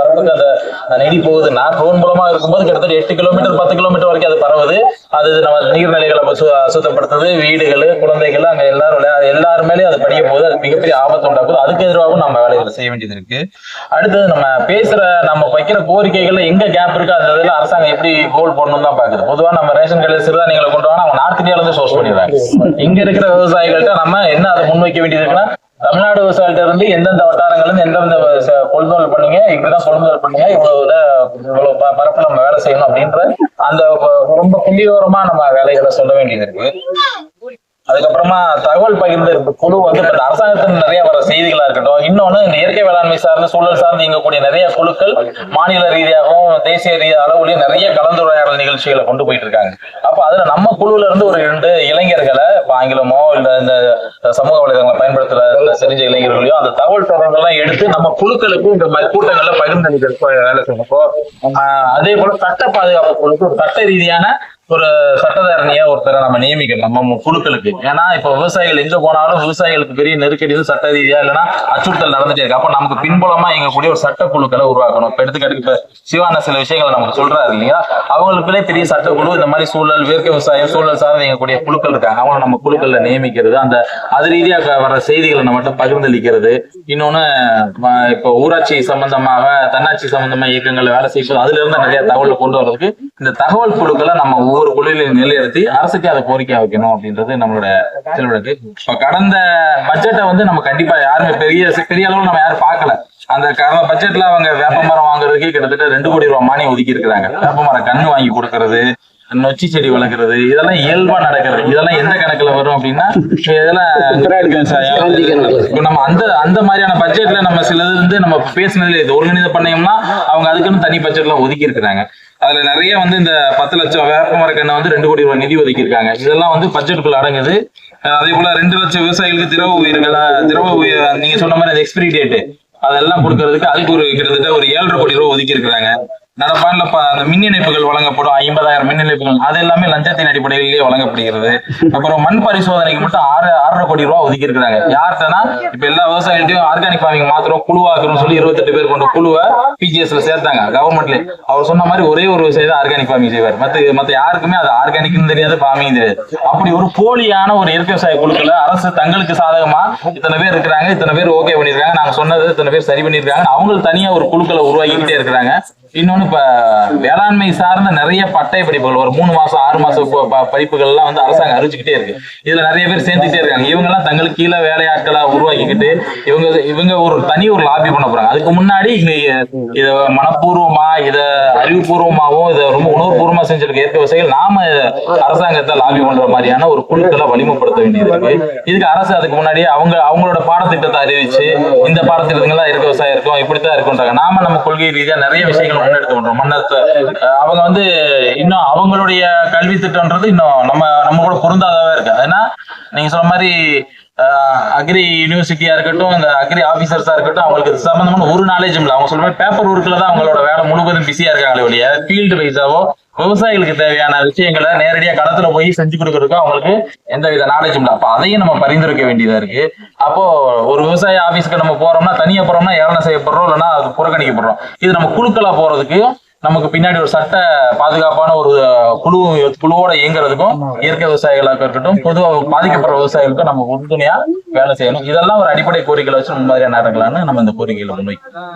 பரப்புக்கு அந்த நெடி போகுது. நான் ட்ரோன் மூலமா இருக்கும்போது கிட்டத்தட்ட எட்டு கிலோமீட்டர் பத்து கிலோமீட்டர் வரைக்கும் அது பரவுது. அது நம்ம நீர்நிலைகளை சுத்தப்படுத்துது. அசுத்தப்படுத்துது வீடுகள் குழந்தைகள் அங்க எல்லாரும் எல்லாருமேலயும் அது படிய போகுது அது மிகப்பெரிய ஆபத்து உண்டாக்குது. அதுக்கு எதிராகவும் நம்ம வேலைகளை செய்ய வேண்டியது இருக்கு. அடுத்தது நம்ம பேசுற நம்ம வைக்கிற கோரிக்கைகள்ல எங்க கேப் இருக்கு அந்த இதுல அரசாங்கம் எப்படி கோல் போடணும் தான் பாக்குது. பொதுவா நம்ம ரேஷன் கடையில் சிறுதானியங்களை கொண்டு வாங்க அவங்க நார்த் இந்தியால இருந்து சோர்ஸ் பண்ணிடுறாங்க. இங்க இருக்கிற விவசாயிகள்கிட்ட நம்ம என்ன அதை முன்வைக்க வேண்டியது இருக்குன்னா தமிழ்நாடு விவசாயிகிட்ட இருந்து எந்தெந்த வட்டாரங்கள்ல இருந்து எந்தெந்த கொள்முதல் பண்ணீங்க இப்படிதான் கொள்முதல் பண்ணீங்க இவ்வளவு இவ்வளவு பரப்பு நம்ம வேலை செய்யணும் அப்படின்ற அந்த ரொம்ப புள்ளியோரமா நம்ம வேலைகளை சொல்ல வேண்டியது இருக்கு. அதுக்கப்புறமா தகவல் பகிர்ந்து குழு வந்து இப்ப இந்த அரசாங்கத்துல நிறைய வர செய்திகளா இருக்கட்டும் இன்னொன்னு இந்த இயற்கை வேளாண்மை சார்ந்த சூழல் சார்ந்து இயங்கக்கூடிய நிறைய குழுக்கள் மாநில ரீதியாகவும் தேசிய ரீதிய அளவுலயும் நிறைய கலந்துரையாடல் நிகழ்ச்சிகளை கொண்டு போயிட்டு இருக்காங்க. அப்ப அதுல நம்ம குழுல இருந்து ஒரு ரெண்டு இளைஞர்களை ஆங்கிலமோ இல்ல இந்த சமூக வலைதளங்களை பயன்படுத்துற தெரிஞ்ச இளைஞர்களையும் அந்த தகவல் தொடர்பெல்லாம் எடுத்து நம்ம குழுக்களுக்கு இந்த மாதிரி கூட்டங்கள்ல பகிர்ந்தளிக்கிறதுக்கு வேலை செய்யணும். நம்ம அதே போல சட்ட பாதுகாப்பு குழுக்கு ஒரு சட்ட ரீதியான ஒரு சட்டத்தரணியா ஒருத்தரை நம்ம நியமிக்கணும் நம்ம குழுக்களுக்கு. ஏன்னா இப்ப விவசாயிகள் எங்க போனாலும் விவசாயிகளுக்கு பெரிய நெருக்கடி சட்ட ரீதியா இல்லைன்னா அச்சுறுத்தல் நடந்துட்டே இருக்கு. அப்ப நமக்கு பின்புலமா எங்கக்கூடிய ஒரு சட்ட குழுக்களை உருவாக்கணும். இப்ப எடுத்துக்காட்டு இப்ப சிவான சில விஷயங்களை நமக்கு சொல்றாரு இல்லையா அவங்களுக்குள்ளே பெரிய சட்டக்குழு இந்த மாதிரி சூழல் இயற்கை விவசாயம் சூழல் சார்ந்த எங்கக்கூடிய குழுக்கள் இருக்காங்க. அவங்களை நம்ம குழு குழுக்கள்ல நியமிக்கிறது அந்த அது ரீதியா க- வர செய்திகளை நம்ம பகிர்ந்தளிக்கிறது. இன்னொன்னு இப்போ ஊராட்சி சம்பந்தமாக தன்னாட்சி சம்பந்தமா இயக்கங்கள்ல வேலை செய்யும் அதுல இருந்து நிறைய தகவல் கொண்டு வர்றதுக்கு இந்த தகவல் குழுக்களை நம்ம ஒவ்வொரு குழுவிலையும் நிலைநிறுத்தி அரசுக்கு அதை கோரிக்கை வைக்கணும் அப்படின்றது நம்மளோட செயல்படுது இப்ப கடந்த பட்ஜெட்டை வந்து நம்ம கண்டிப்பா யாருமே பெரிய பெரிய அளவுல நம்ம யாரும் பார்க்கல. அந்த கடந்த பட்ஜெட்ல அவங்க வேப்பமரம் வாங்குறதுக்கு கிட்டத்தட்ட ரெண்டு கோடி ரூபாய் மானியம் ஒதுக்கி இருக்கிறாங்க வேப்பமரம் கண்ணு வாங்கி கொடுக்கறது நொச்சி செடி வளர்க்கறது இதெல்லாம் இயல்பா நடக்கிறது. இதெல்லாம் எந்த கணக்குல வரும் அப்படின்னா இதெல்லாம் நம்ம அந்த அந்த மாதிரியான பட்ஜெட்ல நம்ம சிலது இருந்து நம்ம பேசினதுல இது ஒருங்கிணைந்த பண்ணையம்னா அவங்க அதுக்குன்னு தனி பட்ஜெட்ல ஒதுக்கி இருக்கிறாங்க. அதுல நிறைய வந்து இந்த பத்து லட்சம் வேப்ப மரக்கண்ணை வந்து ரெண்டு கோடி ரூபாய் நிதி ஒதுக்கி இருக்காங்க. இதெல்லாம் வந்து பட்ஜெட்டுக்குள்ள அடங்குது. அதே போல ரெண்டு லட்சம் விவசாயிகளுக்கு திரவ உயிர்கள் திரவ உயிர் நீங்க சொன்ன மாதிரி எக்ஸ்பிரி டேட் அதெல்லாம் கொடுக்கறதுக்கு அதுக்கு ஒரு கிட்டத்தட்ட ஒரு ஏழரை கோடி ரூபாய் ஒதுக்கி இருக்கிறாங்க. நடப்பாண்டில் அந்த மின் இணைப்புகள் வழங்கப்படும் ஐம்பதாயிரம் மின் இணைப்புகள் அது எல்லாமே லஞ்சத்தின் அடிப்படையிலேயே வழங்கப்படுகிறது. அப்புறம் மண் பரிசோதனைக்கு மட்டும் ஆறு ஆறரை கோடி ரூபா ஒதுக்கி இருக்கிறாங்க யார்கிட்டனா இப்ப எல்லா விவசாயிகள்ட்டையும் ஆர்கானிக் ஃபார்மிங் மாத்திரம் குழுவாக்கணும்னு சொல்லி இருபத்தெட்டு பேர் கொண்ட குழுவை பிஜிஎஸ்ல சேர்த்தாங்க கவர்மெண்ட்ல அவர் சொன்ன மாதிரி ஒரே ஒரு விவசாயி தான் ஆர்கானிக் ஃபார்மிங் செய்வார். மத்த மத்த யாருக்குமே அது ஆர்கானிக்னு தெரியாது ஃபார்மிங் தெரியாது. அப்படி ஒரு போலியான ஒரு இயற்கை விவசாய குழுக்களை அரசு தங்களுக்கு சாதகமா இத்தனை பேர் இருக்கிறாங்க இத்தனை பேர் ஓகே பண்ணிருக்காங்க நாங்க சொன்னது இத்தனை பேர் சரி பண்ணிருக்காங்க அவங்களுக்கு தனியா ஒரு குழுக்களை உருவாக்கிக்கிட்டே இருக்கிறாங்க. இன்னொன்னு இப்ப வேளாண்மை சார்ந்த நிறைய பட்டய படிப்புகள் ஒரு மூணு மாசம் ஆறு மாசம் ப- ப- படிப்புகள் எல்லாம் வந்து அரசாங்கம் அறிவிச்சுக்கிட்டே இருக்கு. இதுல நிறைய பேர் சேர்ந்துக்கிட்டே இருக்காங்க. இவங்க எல்லாம் தங்களுக்கு கீழே வேலையாட்களா உருவாக்கிக்கிட்டு இவங்க இவங்க ஒரு தனி ஒரு லாபி பண்ண போறாங்க. அதுக்கு முன்னாடி இங்க இத மனப்பூர்வமா இத அறிவுபூர்வமாகவும் இத ரொம்ப உணர்வுபூர்வமா செஞ்சிருக்க இயற்கை விவசாயிகள் நாம அரசாங்கத்தை லாபி பண்ற மாதிரியான ஒரு குழுக்களை வலிமைப்படுத்த வேண்டியது இருக்கு இதுக்கு அரசு அதுக்கு முன்னாடி அவங்க அவங்களோட பாடத்திட்டத்தை அறிவிச்சு இந்த பாடத்திட்டங்கள்லாம் இருக்க விவசாயம் இருக்கும் இப்படித்தான் இருக்குன்றாங்க. நாம நம்ம கொள்கை ரீதியா நிறைய விஷயங்கள் முன்னெடுத்து பண்றோம் மன்னத்தை அவங்க வந்து இன்னும் அவங்களுடைய கல்வி திட்டம்ன்றது இன்னும் நம்ம நம்ம கூட பொருந்தாதவே இருக்கு. ஏன்னா நீங்க சொன்ன மாதிரி அக்ரி யூனிவர்சிட்டியா இருக்கட்டும் இந்த அக்ரி ஆபீசர்ஸா இருக்கட்டும் அவங்களுக்கு சம்பந்தமான ஒரு நாலேஜும் இல்லை. அவங்க சொல்ற மாதிரி பேப்பர் ஒர்க்ல தான் அவங்களோட வேலை முழுவதும் பிஸியா இருக்காங்களே ஒழிய ஃபீல்டு வைஸாவோ விவசாயிகளுக்கு தேவையான விஷயங்களை நேரடியா களத்துல போய் செஞ்சு கொடுக்கறதுக்கும் அவங்களுக்கு எந்த வித நாலேஜும் இல்லை. அப்ப அதையும் நம்ம பரிந்துரைக்க வேண்டியதா இருக்கு. அப்போ ஒரு விவசாய ஆபீஸ்க்கு நம்ம போறோம்னா தனியா போறோம்னா ஏளனம் செய்யப்படுறோம் இல்லைன்னா அது புறக்கணிக்கப்படுறோம். இது நம்ம குழுக்களா போறதுக்கு நமக்கு பின்னாடி ஒரு சட்ட பாதுகாப்பான ஒரு குழு குழுவோட இயங்குறதுக்கும் இயற்கை விவசாயிகளாக இருக்கட்டும் பொதுவாக பாதிக்கப்படுற விவசாயிகளுக்கும் நம்ம உறுதுணையா வேலை செய்யணும். இதெல்லாம் ஒரு அடிப்படை கோரிக்கைகளை வச்சு முன்மாதிரியா நடக்கலாம்னு நம்ம இந்த கோரிக்கையில முன்வைக்கிறோம்.